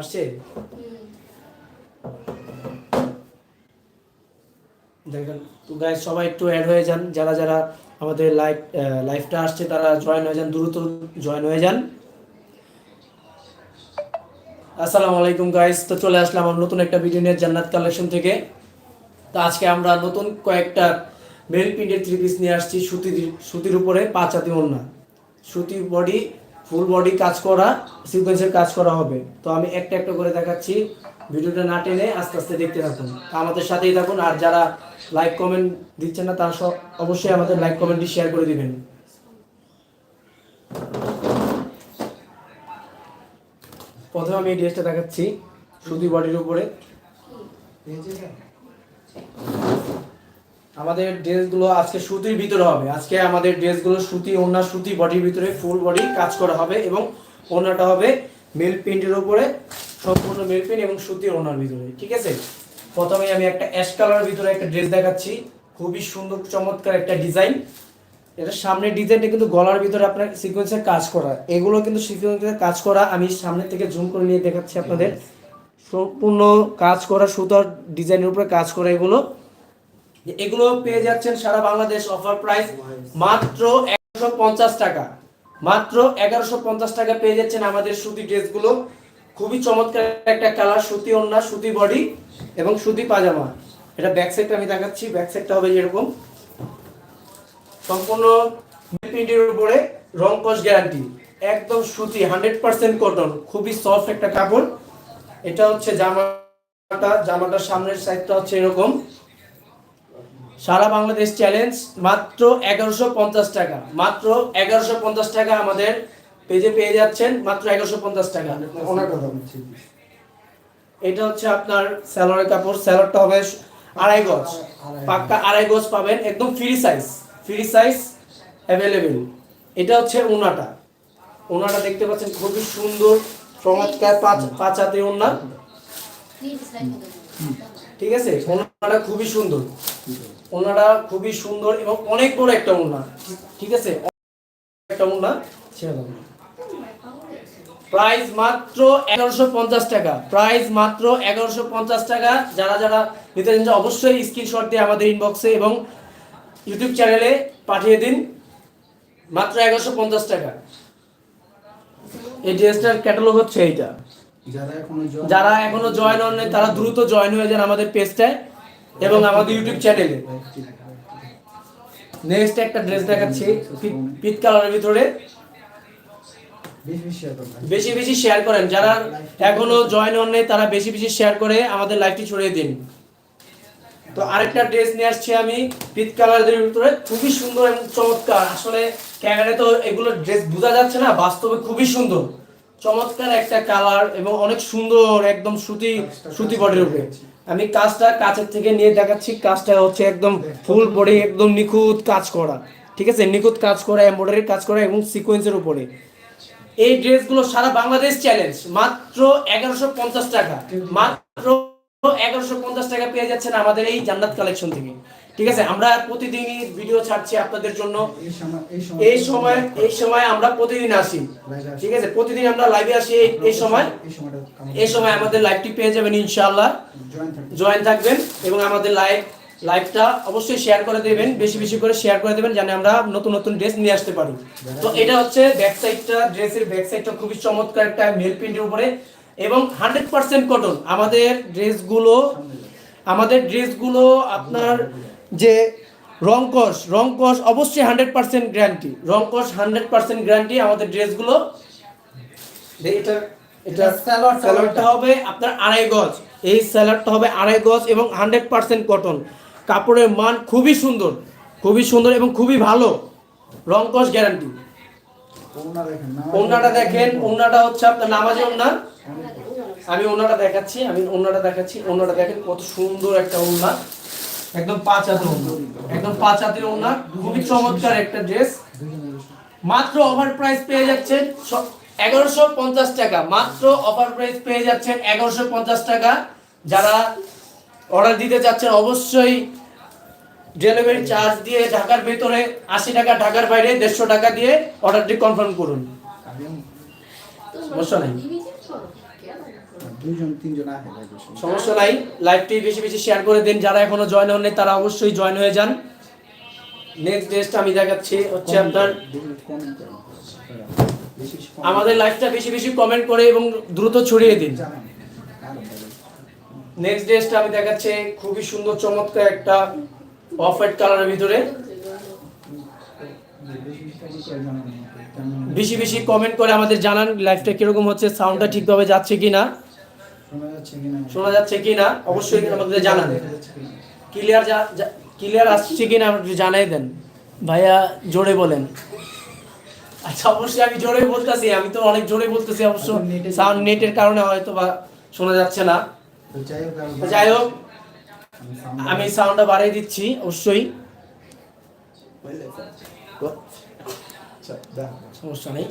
আসছে? দেখেন, তো গাইজ সবাই একটু অ্যাড হয়ে যান। যারা যারা আমাদের লাইভ লাইভটা আসছে, তারা জয়েন হয়ে যান, দ্রুত জয়েন হয়ে যান। আসসালামু আলাইকুম গাইজ তো চলে আসলাম আমার নতুন একটা ভিডিও নিয়ে জান্নাত কালেকশন থেকে। তো আজকে আমরা নতুন কয়েকটা মেল প্রিন্টের থ্রি পিস নিয়ে আসছি, সুতির সুতির উপরে পাঁচ হাতি ওড়না। সুতি বডি ফুল বডি কাজ করা সিকোয়েন্সের কাজ করা হবে। তো আমি একটা একটা করে দেখাচ্ছি। ভিডিওটা না টেনে আস্তে আস্তে দেখতে থাকুন। আমাদের সাথেই থাকুন, আর যারা লাইক কমেন্ট দিচ্ছেন না, তারা সব অবশ্যই আমাদের লাইক কমেন্টটি শেয়ার করে দিবেন। প্রথমে আমি এই ড্রেসটা দেখাচ্ছি শুধু বডির উপরে। আমাদের ড্রেসগুলো আজকে সুতির ভিতরে হবে। আজকে আমাদের ড্রেসগুলো সুতি, ওড়না সুতি, বডির ভিতরে ফুল বডি কাজ করা হবে এবং ওড়নাটা হবে মিল প্রিন্টের উপরে, সম্পূর্ণ মিল প্রিন্ট এবং সুতি ওড়নার ভিতরে, ঠিক আছে? প্রথমে আমি একটা অ্যাশ কালারের ভিতরে একটা ড্রেস দেখাচ্ছি। খুবই সুন্দর, চমৎকার একটা ডিজাইন এটা সামনের ডিজাইনটা কিন্তু গলার ভিতরে আপনার সিকোয়েন্সের কাজ করা। এগুলো কিন্তু সিকোয়েন্সের কাজ করা। আমি সামনে থেকে জুম করে নিয়ে দেখাচ্ছি আপনাদের। সম্পূর্ণ কাজ করা সুতার ডিজাইনের উপরে কাজ করা এগুলো। এগুলো পেয়ে যাচ্ছেন সারা বাংলাদেশ অফার প্রাইস মাত্র এগারোশো পঞ্চাশ টাকা। মাত্র এগারোশো পঞ্চাশ টাকা পেয়ে যাচ্ছেন আমাদের সুতি ড্রেসগুলো। খুবই চমৎকার একটা কালার সুতি ওড়না, সুতি বডি এবং সুতি পাজামা। এটা ব্যাক সাইডটা আমি দেখাচ্ছি ব্যাক সাইডটা হবে এরকম সম্পূর্ণ উপরে রং কস গ্যারান্টি একদম সুতি, হান্ড্রেড পার্সেন্ট কটন খুবই সফট একটা কাপড়। এটা হচ্ছে জামাটা, জামাটার সামনের সাইডটা হচ্ছে এরকম। সারা বাংলাদেশ চ্যালেঞ্জ মাত্র এগারোশো পঞ্চাশ টাকা। মাত্র এগারোশো পঞ্চাশ টাকা আমাদের পেজে পেয়ে যাচ্ছেন মাত্র এগারোশো পঞ্চাশ টাকা। ওনার কথা বলছি। এটা হচ্ছে আপনার স্যালোয়ারের কাপড় স্যালোয়ারটা হবে আড়াই গজ। পাক্কা আড়াই গজ পাবেন একদম free size free size available এটা হচ্ছে ওনাটা। ওনাটা দেখতে পাচ্ছেন খুবই সুন্দর চমৎকার পাঁচ পাঁচ হাতে ওনা। ঠিক আছে? ওনাটা খুবই সুন্দর। ওনাটা খুবই সুন্দর এবং অনেক বড় একটা ওনা ঠিক আছে? একটা ওনা ছেড়ে দাও। প্রাইস মাত্র এগারোশো পঞ্চাশ টাকা। প্রাইস মাত্র এগারোশো পঞ্চাশ টাকা। যারা যারা নিতে চান, অবশ্যই স্ক্রিনশট দিয়ে আমাদের ইনবক্সে এবং ইউটিউব চ্যানেলে পাঠিয়ে দিন। মাত্র এগারোশো পঞ্চাশ টাকা। এই ড্রেসটার ক্যাটালগ হচ্ছে এইটা। যারা এখনও জয়েন হন নাই, তারা দ্রুত জয়েন হয়ে যান আমাদের পেজটায় এবং আমাদের ইউটিউব চ্যানেলে নেক্সট একটা ড্রেস দেখাচ্ছি পিত- পিত কালারের ভিতরে। বেশি বেশি বেশি বেশি শেয়ার করেন। যারা এখনও জয়েন হন নাই, তারা বেশি বেশি শেয়ার করে আমাদের লাইভটি ছড়িয়ে দিন। তো আরেকটা ড্রেস নিয়ে আসছি আমি পিত কালারের ভিতরে। খুবই সুন্দর এবং চমৎকার। আসলে ক্যামেরায় তো এগুলো ড্রেস বোঝা যাচ্ছে না বাস্তবে খুবই সুন্দর। চমৎকার একটা কালার এবং অনেক সুন্দর একদম সুতি সুতি বডির উপরে। আমি কাজটা কাছের থেকে নিয়ে দেখাচ্ছি। কাজটা হচ্ছে একদম ফুল বডি একদম নিখুঁত কাজ করা। ঠিক আছে? নিখুঁত কাজ করা এম্ব্রয়ডারির কাজ করা এবং সিকোয়েন্সের উপরে। এই ড্রেসগুলো সারা বাংলাদেশ চ্যালেঞ্জ মাত্র এগারোশো পঞ্চাশ টাকা। মাত্র এগারোশো পঞ্চাশ টাকা পেয়ে যাচ্ছেন আমাদের এই জান্নাত কালেকশন থেকে। ঠিক আছে? আমরা প্রতিদিনই ভিডিও ছাড়ছি আপনাদের জন্য। এই সময় এই সময় আমরা প্রতিদিন আসি। ঠিক আছে? প্রতিদিন আমরা লাইভে আসি এই- সময়। এই সময় আমাদের লাইভটি পেয়ে যাবেন ইনশাআল্লাহ। জয়েন জয়েন থাকবেন এবং আমাদের লাইভ লাইভটা অবশ্যই শেয়ার করে দেবেন বেশি বেশি করে শেয়ার করে দেবেন যেন আমরা নতুন নতুন ড্রেস নিয়ে আসতে পারি। তো এটা হচ্ছে ব্যাক সাইডটা ড্রেসের ব্যাক সাইডটা খুবই চমৎকার একটা মেল প্রিন্টের উপরে। এবং হান্ড্রেড পার্সেন্ট কটন আমাদের ড্রেসগুলো আমাদের ড্রেসগুলো আপনার যে রংকশ রংকশ অবশ্যই হান্ড্রেড পার্সেন্ট গ্যারান্টি রংকশ হান্ড্রেড পার্সেন্ট গ্যারান্টি আমাদের ড্রেসগুলো এটা এটা স্যালাডটা হবে আপনার আড়াই গজ। এই স্যালাডটা হবে আড়াই গজ এবং হান্ড্রেড পার্সেন্ট কটন কাপড়ের মান খুবই সুন্দর খুবই সুন্দর এবং খুবই ভালো। রং কস গ্যারান্টি ওনাটা দেখেন ওনাটা হচ্ছে আপনার নামাজি ওনা আমি ওনাটা দেখাচ্ছি আমি ওনাটা দেখাচ্ছি ওনাটা দেখেন কত সুন্দর একটা ওনা একদম পাঁচ হাতের ওনা একদম পাঁচ হাতের ওনা খুবই চমৎকার একটা ড্রেস। মাত্র ওভার প্রাইস পেয়ে যাচ্ছেন এগারোশো পঞ্চাশ টাকা। মাত্র অফার প্রাইস পেয়ে যাচ্ছেন এগারোশো পঞ্চাশ টাকা। যারা অর্ডার দিতে চাচ্ছেন অবশ্যই ডেলিভারি চার্জ দিয়ে ঢাকার ভেতরে আশি টাকা ঢাকার বাইরে দেড়শো টাকা দিয়ে অর্ডারটি কনফার্ম করুন। সমস্যা নেই। দুইজন তিনজন আহে সমস্যা নাই লাইভটি বেশি বেশি শেয়ার করে দিন। যারা এখনও জয়েন হননি তারা অবশ্যই জয়েন হয়ে যান। নেক্সট ড্রেসটা আমি দেখাচ্ছি হচ্ছে আপনার আমাদের লাইভটা বেশি বেশি কমেন্ট করে এবং দ্রুত ছড়িয়ে দিন। নেক্সট ড্রেসটা আমি দেখাচ্ছি খুবই সুন্দর চমৎকার একটা অফ হোয়াইট কালারের ভিতরে। বেশি বেশি কমেন্ট করে আমাদের জানান লাইভটা কীরকম হচ্ছে সাউন্ডটা ঠিকভাবে যাচ্ছে কিনা। শোনা যাচ্ছে যাচ্ছে কিনা? অবশ্যই আমাদের জানান। ক্লিয়ার ক্লিয়ার আসছে কিনা আপনি জানাই দেন। ভাইয়া জোরে বলেন। আচ্ছা অবশ্যই আমি জোরে বলতেছি আমি তো অনেক জোরে বলতেছি অবশ্য সাউন্ড নেটের কারণে হয়তো বা শোনা যাচ্ছে না। হোক যাই হোক আমি সাউন্ডটা বাড়িয়ে দিচ্ছি অবশ্যই। আচ্ছা, সমস্যা নেই।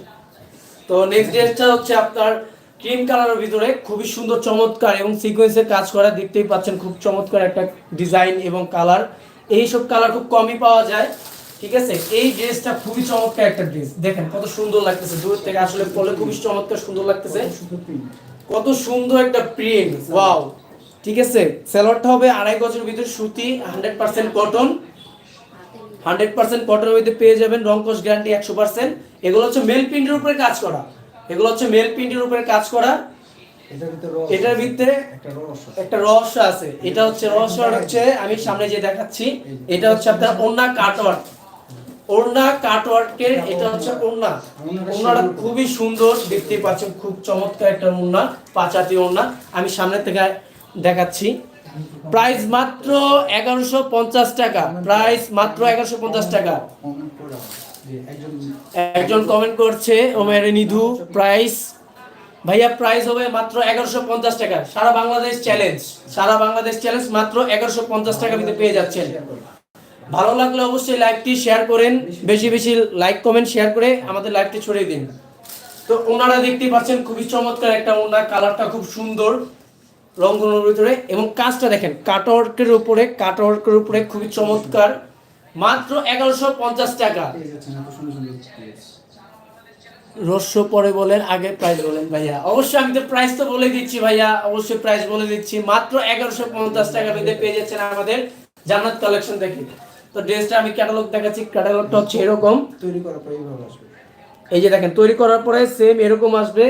তো নেক্সট ডেটটা হচ্ছে আপনার ক্রিম কালারের ভিতরে খুবই সুন্দর, চমৎকার এবং সিকোয়েন্সের কাজ করা দেখতেই পাচ্ছেন খুব চমৎকার একটা ডিজাইন এবং কালার এই সব কালার খুব কমই পাওয়া যায়, ঠিক আছে? এই ড্রেসটা খুবই চমৎকার একটা ড্রেস দেখেন কত সুন্দর লাগতেছে, দূর থেকে আসলে পরলে খুবই চমৎকার, সুন্দর লাগতেছে। কত সুন্দর একটা প্রিন্ট ওয়াও ঠিক আছে? সেলরটা হবে আড়াই গজের ভিতরে সুতি hundred percent cotton hundred percent কটনের মধ্যে পেয়ে যাবেন রংকশ গ্যারান্টি একশো পার্সেন্ট এগুলো হচ্ছে মেল প্রিন্টের উপরে কাজ করা। এগুলো হচ্ছে মেল প্রিন্টের উপরে কাজ করা। এটার ভিতরে একটা রহস্য আছে। এটা হচ্ছে রহস্য হচ্ছে আমি সামনে যে দেখাচ্ছি এটা হচ্ছে আপনার ওন্না কাটওয়ার্ক। ওড়না কাটওয়ার্কের এটা হচ্ছে ওড়না। ওড়নাটা খুবই সুন্দর দেখতে পাচ্ছেন খুব চমৎকার একটা ওড়না পাঁচাতি ওড়না। আমি সামনে থেকে দেখাচ্ছি। প্রাইস মাত্র এগারোশো পঞ্চাশ টাকা। প্রাইস মাত্র এগারোশো পঞ্চাশ টাকা। একজন কমেন্ট করছে, ওমের নিধু প্রাইস ভাইয়া প্রাইস হবে মাত্র এগারোশো পঞ্চাশ টাকা। সারা বাংলাদেশ চ্যালেঞ্জ সারা বাংলাদেশ চ্যালেঞ্জ মাত্র এগারোশো পঞ্চাশ টাকা কিন্তু পেয়ে যাচ্ছেন। ভালো লাগলে অবশ্যই লাইভটি শেয়ার করেন। বেশি বেশি লাইক কমেন্ট শেয়ার করে আমাদের লাইভটি ছড়িয়ে দিন। তো ওনারা দেখতেই পাচ্ছেন খুবই চমৎকার একটা ওনার কালারটা খুব সুন্দর রংগুলোর ভিতরে এবং কাজটা দেখেন কাটওয়ার্কের উপরে কাটওয়ার্কের উপরে খুবই চমৎকার। মাত্র এগারোশো পঞ্চাশ টাকা। রস্য পরে বলেন আগে প্রাইস বলেন ভাইয়া। অবশ্যই আমি তো প্রাইস তো বলে দিচ্ছি ভাইয়া অবশ্যই প্রাইস বলে দিচ্ছি। মাত্র এগারোশো পঞ্চাশ টাকার মধ্যে পেয়ে যাচ্ছেন আমাদের জান্নাত কালেকশন থেকে তো ড্রেসটা আমি ক্যাটালগ দেখাচ্ছি ক্যাটালগটা হচ্ছে এরকম। তৈরি করার পর এই যে দেখেন তৈরি করার পরে সেম এরকম আসবে।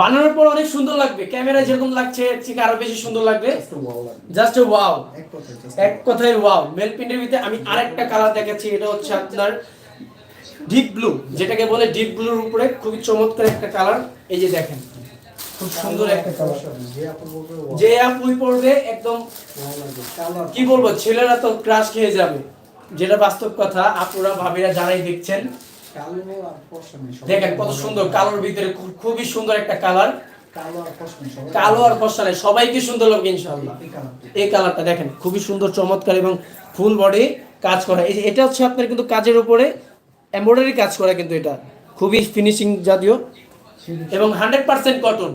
বানানোর পর অনেক সুন্দর লাগবে। ক্যামেরা যেরকম লাগছে থেকে আরও বেশি সুন্দর লাগবে। জাস্ট ওয়াও এক কথায় ওয়াও মেল প্রিন্টের ভিতরে আমি আরেকটা কালার দেখাচ্ছি এটা হচ্ছে আপনার ডিপ ব্লু যেটাকে বলে ডিপ ব্লুর উপরে খুবই চমৎকার একটা কালার এই যে দেখেন খুব সুন্দর একটা কালার যে আপুই পড়বে একদম কি বলব ছেলেরা তো ক্রাশ খেয়ে যাবে। যেটা বাস্তব কথা আপুরা ভাবিরা যারাই দেখছেন দেখেন কত সুন্দর কালোর ভিতরে খুবই সুন্দর একটা কালার। কালো আর ফর্সা নেই, সবাই সবাইকে সুন্দর লাগবে ইনশাল্লাহ এই কালারটা। দেখেন খুবই সুন্দর চমৎকার এবং ফুল বডি কাজ করা। এই এটা হচ্ছে আপনার কিন্তু কাজের উপরে এমব্রয়ডারি কাজ করা কিন্তু এটা। খুবই ফিনিশিং জাতীয়। এবং হান্ড্রেড পার্সেন্ট কটন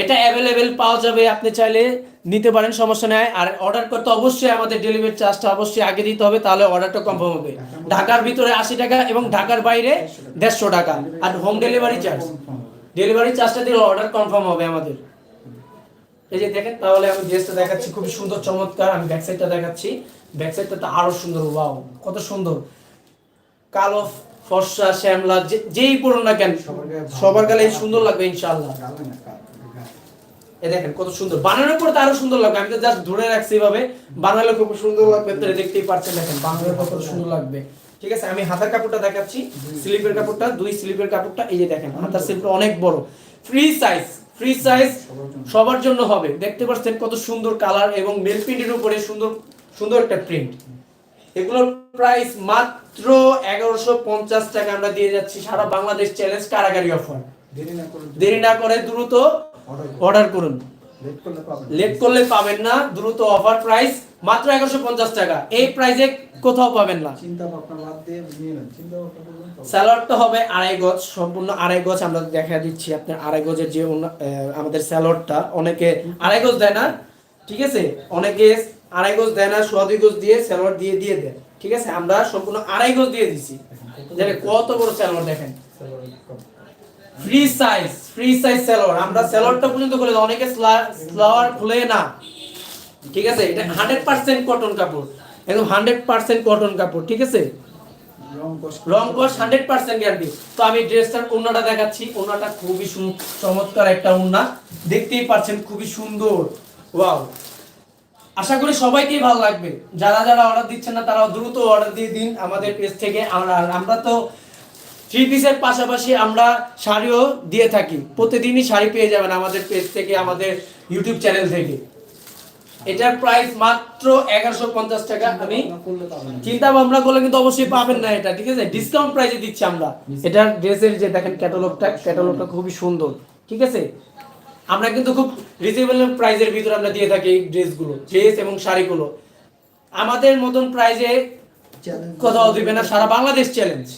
এটা অ্যাভেলেবেল পাওয়া যাবে, আপনি চাইলে নিতে পারেন, সমস্যা নেই। আর অর্ডার করতে অবশ্যই আমাদের ডেলিভারি চার্জটা অবশ্যই আগে দিতে হবে, তাহলে অর্ডারটা কনফার্ম হবে। ঢাকার ভিতরে আশি টাকা এবং ঢাকার বাইরে দেড়শো টাকা। আর হোম ডেলিভারি চার্জ ডেলিভারি চার্জটা দিলে অর্ডার কনফার্ম হবে আমাদের। এই যে দেখেন, তাহলে আমি ড্রেসটা দেখাচ্ছি, খুবই সুন্দর, চমৎকার। আমি ব্যাক সাইডটা দেখাচ্ছি। ব্যাক সাইডটা তো আরও সুন্দর ওয়াও কত সুন্দর। কালো ফর্সা, শ্যামলা যেই পড়ুন না কেন, সবার গালে সুন্দর লাগবে গায়ে। এ দেখেন কত সুন্দর। বানানোর পর তো আরও সুন্দর লাগবে। আমি তো জাস্ট ধরে রাখছি এভাবে বানালে খুব সুন্দর লাগবে তো দেখতেই পাচ্ছেন দেখেন, বানানোর কত সুন্দর লাগবে। ঠিক আছে, আমি হাতার কাপড়টা দেখাচ্ছি, স্লিপের কাপড়টা, দুই স্লিপের কাপড়টা, এই যে দেখেন, হাতার স্লিপটা অনেক বড়। ফ্রি সাইজ ফ্রি সাইজ সবার জন্য। হবে। দেখতে পাচ্ছেন কত সুন্দর কালার এবং নেল প্রিন্টের উপরে সুন্দর সুন্দর একটা প্রিন্ট। এগুলোর প্রাইস মাত্র এগারোশো পঞ্চাশ টাকা আমরা দিয়ে যাচ্ছি সারা বাংলাদেশ চ্যালেঞ্জ কারাগারি অফার দেরি না করে দ্রুত অর্ডার করুন। লেট করলে পাবেন। না দ্রুত অফার প্রাইস মাত্র এগারোশো পঞ্চাশ টাকা। এই প্রাইসে কোথাও পাবেন না। স্যালাডটা হবে আড়াই গজ সম্পূর্ণ আড়াই গজ আমরা দেখা দিচ্ছি আপনার আড়াই গজের যে আমাদের স্যালাডটা অনেকে আড়াই গজ দেয় না ঠিক আছে? অনেকে আড়াই গজ দেয় না সোয়া দুই গজ দিয়ে স্যালাড দিয়ে দিয়ে দেন ঠিক আছে? আমরা সম্পূর্ণ আড়াই গজ দিয়ে দিছি। যেটা কত বড় স্যালাড দেখেন? Free size free size salwar আমরা সেলোয়ারটা পর্যন্ত খুলে। অনেকে স্লাওয়ার খুলে না। ঠিক আছে? এটা হান্ড্রেড পার্সেন্ট কটন কাপড়। একদম হান্ড্রেড পার্সেন্ট কটন কাপড়। ঠিক আছে? রং কস হান্ড্রেড পার্সেন্ট গ্যারান্টি তো আমি ড্রেসটার ওড়নাটা দেখাচ্ছি। ওড়নাটা খুবই চমৎকার একটা ওড়না। দেখতেই পাচ্ছেন খুবই সুন্দর। ওয়াও। আশা করি সবাইকেই ভালো লাগবে। যারা যারা অর্ডার দিচ্ছেন না তারা দ্রুত অর্ডার দিয়ে দিন আমাদের পেজ থেকে। আর আমরা তো থ্রি পিসের পাশাপাশি আমরা শাড়িও দিয়ে থাকি। প্রতিদিনই শাড়ি পেয়ে যাবেন আমাদের পেজ থেকে আমাদের ইউটিউব চ্যানেল থেকে। এটার প্রাইস মাত্র এগারোশো পঞ্চাশ টাকা। আমি। চিন্তা ভাবনা করলে কিন্তু অবশ্যই পাবেন না এটা ঠিক আছে? ডিসকাউন্ট প্রাইসে দিচ্ছি আমরা। এটার ড্রেসের যে দেখেন ক্যাটালগটা ক্যাটালগটা খুবই সুন্দর ঠিক আছে? আমরা কিন্তু খুব রিজনেবল প্রাইজের ভিতরে আমরা দিয়ে থাকি এই ড্রেসগুলো ড্রেস এবং শাড়িগুলো। আমাদের মতন চ্যালেঞ্জ কোথাও দিবে না সারা বাংলাদেশ চ্যালেঞ্জ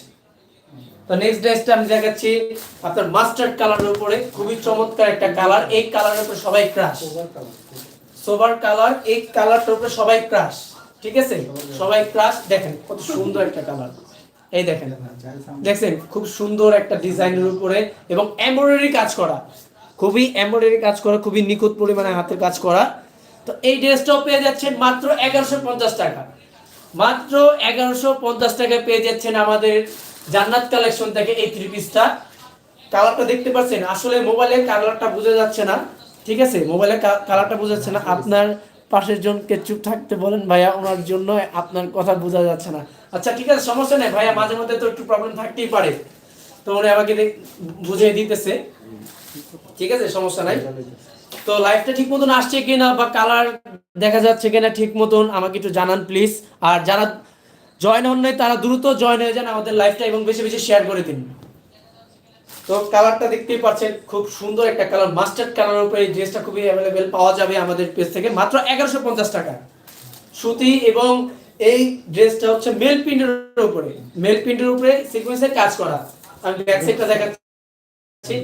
তো নেক্সট ড্রেসটা আমি দেখাচ্ছি আপনার মাস্টার্ড কালারের উপরে খুবই চমৎকার একটা কালার এই কালারের উপরে সবাই ক্রাশ সোবার কালার এই কালারটার উপরে সবাই ক্রাশ ঠিক আছে? সবাই ক্রাশ দেখেন কত সুন্দর একটা কালার এই দেখেন দেখছেন? খুব সুন্দর একটা ডিজাইনের উপরে এবং এমব্রয়ডারি কাজ করা। খুবই এমব্রয়ডারি কাজ করা, খুবই নিখুঁত পরিমাণে হাতের কাজ করা। তো এই ড্রেসটাও পেয়ে যাচ্ছেন মাত্র এগারোশো পঞ্চাশ টাকা। মাত্র এগারোশো পঞ্চাশ টাকায় পেয়ে যাচ্ছেন আমাদের জান্নাত কালেকশন থেকে এই থ্রি পিসটা কালারটা দেখতে পাচ্ছেন? আসলে মোবাইলের কালারটা বোঝা যাচ্ছে না। ঠিক আছে? মোবাইলের কালারটা বোঝা যাচ্ছে না। আপনার পাশের জনকে চুপ থাকতে বলেন ভাইয়া, ওনার জন্য আপনার কথা বোঝা যাচ্ছে না। আচ্ছা ঠিক আছে, সমস্যা নেই ভাইয়া, মাঝে মধ্যে তো একটু প্রবলেম থাকতেই পারে। তো উনি আমাকে বুঝিয়ে দিতেছে। ঠিক আছে, সমস্যা নাই। তো লাইভটা ঠিক মতন আসছে কিনা বা কালার দেখা যাচ্ছে কিনা ঠিক মতন আমাকে একটু জানান প্লিজ আর যারা জয়েন হন নাই, তারা দ্রুত জয়েন হয়ে যান, আমাদের লাইভটা এবং বেশি বেশি শেয়ার করে দিন। তো কালারটা দেখতেই পাচ্ছেন, খুব সুন্দর একটা কালার মাস্টার্ড কালার উপরে এই ড্রেসটা খুবই অ্যাভেলেবেল পাওয়া যাবে আমাদের পেজ থেকে, মাত্র এগারোশো পঞ্চাশ টাকা। সুতি এবং এই ড্রেসটা হচ্ছে মেল প্রিন্টের উপরে মেল প্রিন্টের উপরে সিকোয়েন্সের কাজ করা। আমি ব্যাক সাইডটা দেখাচ্ছি।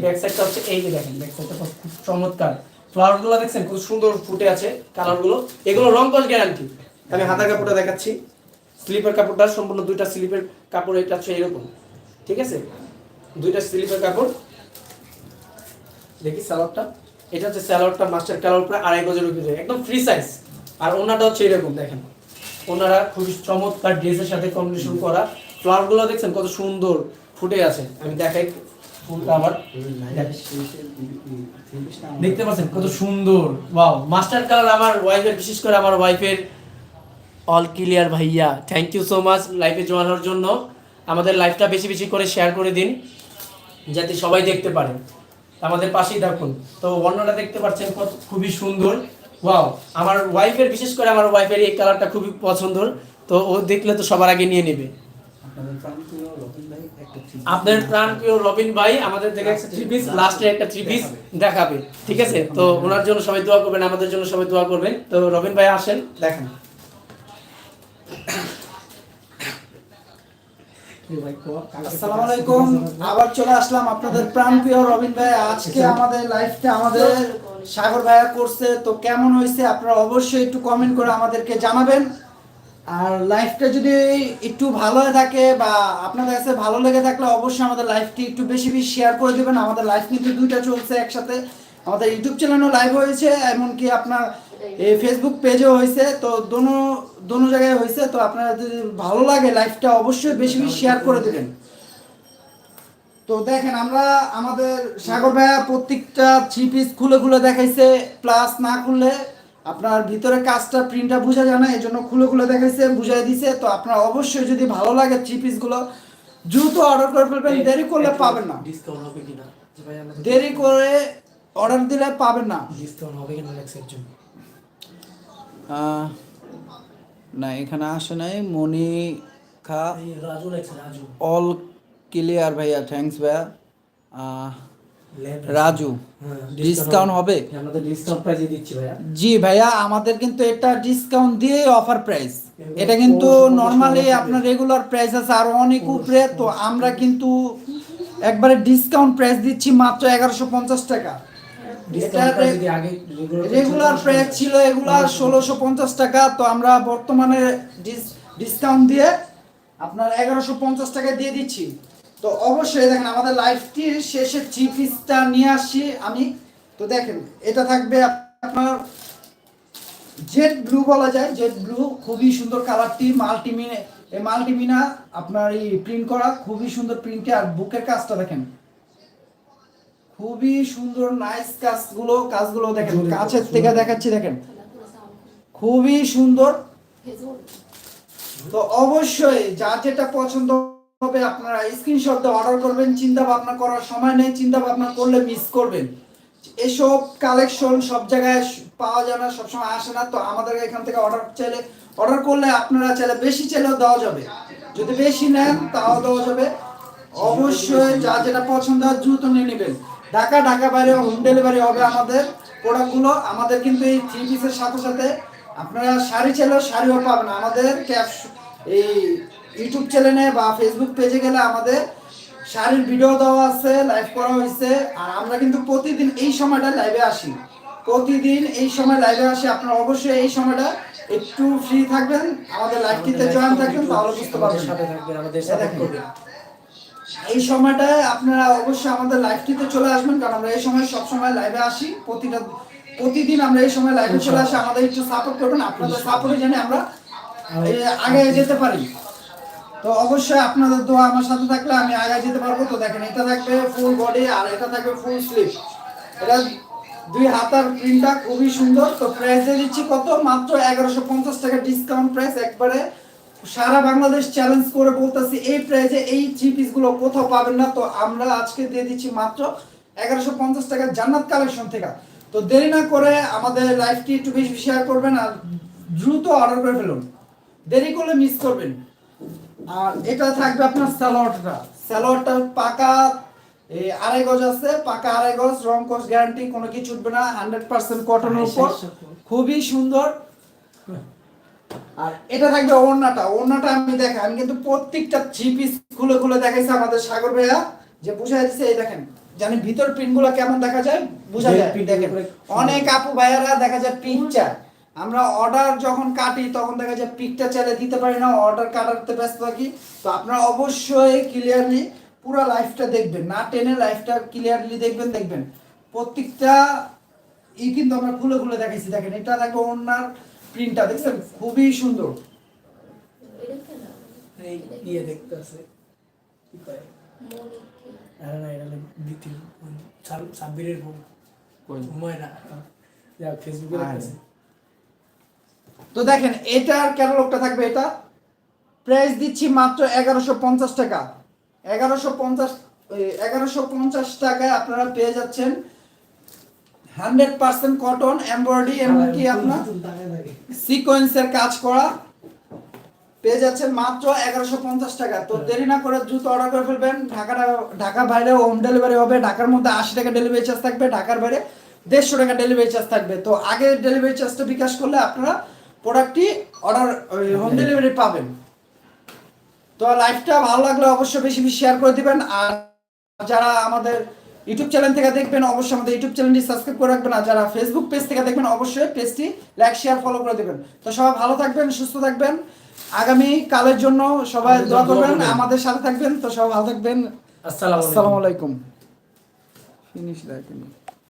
ব্যাক সাইডটা হচ্ছে এই যে দেখেন ব্যাক সাইডটা খুব চমৎকার। ফ্লাওয়ারগুলো দেখছেন খুব সুন্দর ফুটে আছে কালারগুলো এগুলো রং কস গ্যারান্টি আমি হাতার কাপড়টা দেখাচ্ছি। স্লিপের কাপড়টা সম্পূর্ণ দুইটা স্লিপের কাপড় এটা হচ্ছে এরকম। ঠিক আছে? দুইটা স্লিপের কাপড়। দেখি স্যালোয়ারটা এটা হচ্ছে মাস্টার কালার উপরে আড়াই গজের উপরে একদম ফ্রি সাইজ আর ওনাটা হচ্ছে এরকম দেখেন। ওনারা খুবই চমৎকার ড্রেসের সাথে কম্বিনেশন করা। ফ্লাওয়ারগুলো দেখছেন কত সুন্দর ফুটে আছে। আমি দেখাই দেখতে পাচ্ছেন কত সুন্দর। ওয়াও, মাস্টার কালার আমার ওয়াইফের, বিশেষ করে আমার ওয়াইফের। অল ক্লিয়ার ভাইয়া থ্যাংক ইউ সো মাচ লাইফে জয়েন জন্য। আমাদের লাইফটা বেশি বেশি করে শেয়ার করে দিন, যাতে সবাই দেখতে পারে। আমাদের পাশেই থাকুন। তো বর্ণনা দেখতে পাচ্ছেন কত খুবই সুন্দর। ওয়াও, আমার ওয়াইফের বিশেষ করে আমার ওয়াইফের এই কালারটা খুবই পছন্দ তো ও দেখলে তো সবার আগে নিয়ে নেবে। আপনাদের প্রাণ প্রিয় রবিন ভাই আমাদের থেকে একটা থ্রি পিস লাস্টে একটা থ্রি পিস দেখাবে ঠিক আছে? তো ওনার জন্য সবাই দোয়া করবেন আমাদের জন্য সবাই দোয়া করবেন। তো রবিন ভাই আসেন দেখেন। আলাইকুম। আবার চলে আসলাম আপনাদের প্রাণপ্রিয় রবিন ভাই। আজকে আমাদের লাইফটা আমাদের সাগর ভাইয়া করছে। তো কেমন হয়েছে আপনারা অবশ্যই একটু কমেন্ট করে আমাদেরকে জানাবেন। আর লাইফটা যদি একটু ভালো হয়ে থাকে বা আপনাদের কাছে ভালো লেগে থাকলে অবশ্যই আমাদের লাইফটি একটু বেশি বেশি শেয়ার করে দেবেন। আমাদের লাইফ কিন্তু দুইটা চলছে একসাথে। আমাদের ইউটিউব চ্যানেলও লাইভ হয়েছে, এমনকি আপনার এই ফেসবুক পেজও হয়েছে। তো দোনো দোনো জায়গায় হয়েছে। তো আপনারা যদি ভালো লাগে লাইফটা অবশ্যই বেশি বেশি শেয়ার করে দেবেন। তো দেখেন, আমরা আমাদের সাগর ভাইয়া প্রত্যেকটা থ্রি পিস খুলে খুলে দেখাইছে প্লাস না খুললে আপনার ভিতরে কাজটা প্রিন্টটা বোঝা যায় না এই জন্য খুলে খুলে দেখাইছে বুঝাই দিছে। তো আপনার অবশ্যই যদি ভালো লাগে থ্রি পিসগুলো দ্রুত অর্ডার করে ফেলবেন দেরি করলে পাবেন না। ডিসকাউন্ট হবে কিনা? দেরি করে অর্ডার দিলে পাবেন না। ডিসকাউন্ট হবে কিনা নেক্সটের জন্য? না এখানে আসে নাই। মনিখা এই রাজু অল ক্লিয়ার ভাইয়া থ্যাঙ্কস ভাইয়া। রাজু হ্যাঁ, ডিসকাউন্ট হবে। দিচ্ছি ভাইয়া। জি ভাইয়া আমাদের কিন্তু এটা ডিসকাউন্ট দিয়ে অফার প্রাইস এটা কিন্তু নর্মালি আপনার রেগুলার প্রাইস আছে আরও অনেক উপরে। তো আমরা কিন্তু একবারে ডিসকাউন্ট প্রাইস দিচ্ছি মাত্র এগারোশো পঞ্চাশ টাকা। রেগুলার প্রাইস ছিল এগুলা ষোলোশো পঞ্চাশ টাকা। তো আমরা বর্তমানে ডিসকাউন্ট দিয়ে আপনার এগারোশো পঞ্চাশ টাকা দিয়ে দিচ্ছি। তো অবশ্যই দেখেন আমাদের লাইফটির শেষে থ্রি পিসটা নিয়ে আসি আমি। তো দেখেন এটা থাকবে আপনার জেড ব্লু বলা যায়। জেড ব্লু খুবই সুন্দর কালারটি মাল্টিমিনে এই মাল্টিমিনা আপনার এই প্রিন্ট করা খুবই সুন্দর প্রিন্টে আর বুকের কাজটা দেখেন খুবই সুন্দর নাইস কাজগুলো কাজগুলো দেখেন কাছের থেকে দেখাচ্ছি দেখেন। খুবই সুন্দর। তো অবশ্যই যা যেটা পছন্দ হবে, আপনারা স্ক্রিনশট দিয়ে অর্ডার করবেন চিন্তা ভাবনা করার সময় নেই চিন্তা ভাবনা করলে মিস করবেন। এসব কালেকশন সব জায়গায় পাওয়া যায় না, সবসময় আসে না, তো আমাদের এখান থেকে অর্ডার চাইলে অর্ডার করলে আপনারা চাইলে বেশি চাইলেও দেওয়া যাবে। যদি বেশি নেন, তাও দেওয়া যাবে। অবশ্যই যা যেটা পছন্দ হয় দ্রুত নিয়ে নেবেন। ঢাকা ঢাকা বাইরে হোম ডেলিভারি হবে আমাদের প্রোডাক্টগুলো আমাদের কিন্তু এই থ্রি পিসের সাথে সাথে আপনারা শাড়ি চাইলেও শাড়িও পাবেন। আমাদের ক্যাপ এই ইউটিউব চ্যানেলে বা ফেসবুক পেজে গেলে আমাদের শাড়ির ভিডিও দেওয়া আছে লাইভ করা হয়েছে। আর আমরা কিন্তু প্রতিদিন এই সময়টা লাইভে আসি। প্রতিদিন এই সময় লাইভে আসি আপনারা অবশ্যই এই সময়টা একটু ফ্রি থাকবেন আমাদের লাইভটিতে জয়েন থাকবেন তাহলে বুঝতে পারবেন। সাথে থাকবেন আমাদের করবেন এই সময়টায় আপনারা অবশ্যই আমাদের লাইভটিতে চলে আসবেন কারণ আমরা এই সময় সব সময় লাইভে আসি। প্রতিটা প্রতিদিন আমরা এই সময় লাইভে চলে আসি আমাদের একটু সাপোর্ট করবেন আপনাদের সাপোর্টে জানি আমরা আগে যেতে পারি। তো অবশ্যই আপনাদের দোয়া আমার সাথে থাকলে আমি আগে যেতে পারব। তো দেখেন, এটা থাকবে ফুল বডি আর এটা থাকবে ফুল স্লিভ এটা দুই হাতার প্রিন্টটা খুবই সুন্দর। তো প্রাইস দিচ্ছি কত? মাত্র এগারোশো পঞ্চাশ টাকা ডিসকাউন্ট প্রাইস একবারে সারা বাংলাদেশ চ্যালেঞ্জ করে বলতেছি, এই প্রাইজে এই থ্রি পিসগুলো কোথাও পাবেন না। তো আমরা আজকে দিয়ে দিচ্ছি মাত্র এগারোশো পঞ্চাশ টাকা জান্নাত কালেকশন থেকে। তো দেরি না করে আমাদের লাইভটি একটু বেশি শেয়ার করবেন আর দ্রুত অর্ডার করে ফেলুন। দেরি করলে মিস করবেন। আর এটা থাকবে আপনার স্যালোয়ারটা স্যালোয়ারটা পাকা এই আড়াই গজ আছে পাকা আড়াই গজ রং গ্যারান্টি কোনো কিছু উঠবে না হান্ড্রেড পার্সেন্ট কটনের উপর। খুবই সুন্দর। আর এটা থাকবে ওড়নাটা। ওড়নাটা আমি দেখাই। আমি কিন্তু প্রত্যেকটা থ্রি পিস খুলে খুলে দেখাইছি আমাদের সাগর ভাইয়া। যে বুঝাই দিচ্ছে এই দেখেন। জানি ভিতর প্রিন্টগুলো কেমন দেখা যায়? বোঝা যায় দেখেন। অনেক আপু ভাইয়ারা দেখা যায় প্রিন্ট চায়। আমরা অর্ডার যখন কাটি তখন দেখা যায় পিকটা চাইলে দিতে পারি না অর্ডার কাটাতে ব্যস্ত থাকি। তো আপনারা অবশ্যই ক্লিয়ারলি পুরো লাইফটা দেখবেন না টেনে লাইফটা ক্লিয়ারলি দেখবেন দেখবেন। প্রত্যেকটা ই কিন্তু আমরা খুলে খুলে দেখাইছি দেখেন এটা দেখো ওনার প্রিন্টটা দেখছেন? খুবই সুন্দর। এই ইয়ে দেখতে আছে। কি কয়? আরে না এটা দ্বিতীয় সাব্বিরের বউ ঘুমায় না যা ফেসবুকে। দেখতেছে। তো দেখেন এটার ক্যাটালগটা থাকবে এটা? প্রাইস দিচ্ছি মাত্র এগারোশো পঞ্চাশ টাকা। এগারোশো পঞ্চাশ এগারোশো পঞ্চাশ টাকায় আপনারা পেয়ে যাচ্ছেন হান্ড্রেড পার্সেন্ট কটন এমব্রয়ডারি এমনকি আপনার সিকোয়েন্সের কাজ করা। পেয়ে যাচ্ছেন মাত্র এগারোশো পঞ্চাশ টাকা। তো দেরি না করে দ্রুত অর্ডার করে ফেলবেন। ঢাকা ঢাকা বাইরে হোম ডেলিভারি হবে। ঢাকার মধ্যে আশি টাকা ডেলিভারি চার্জ থাকবে। ঢাকার বাইরে দেড়শো টাকা ডেলিভারি চার্জ থাকবে। তো আগে ডেলিভারি চার্জটা বিকাশ করলে আপনারা প্রোডাক্টটি অর্ডার হোম ডেলিভারি পাবেন। তো লাইভটা ভালো লাগলে অবশ্যই বেশি বেশি শেয়ার করে দিবেন। আর যারা আমাদের ইউটিউব চ্যানেল থেকে দেখবেন অবশ্যই আমাদের ইউটিউব চ্যানেলটি সাবস্ক্রাইব করে রাখবেন। আর যারা ফেসবুক পেজ থেকে দেখবেন অবশ্যই পেজটি লাইক শেয়ার ফলো করে দেবেন। তো সবাই ভালো থাকবেন সুস্থ থাকবেন। আগামী কালের জন্য সবাই দোয়া করবেন। আমাদের সাথে থাকবেন। তো সবাই ভালো থাকবেন। আসসালামু আলাইকুম। ফিনিশ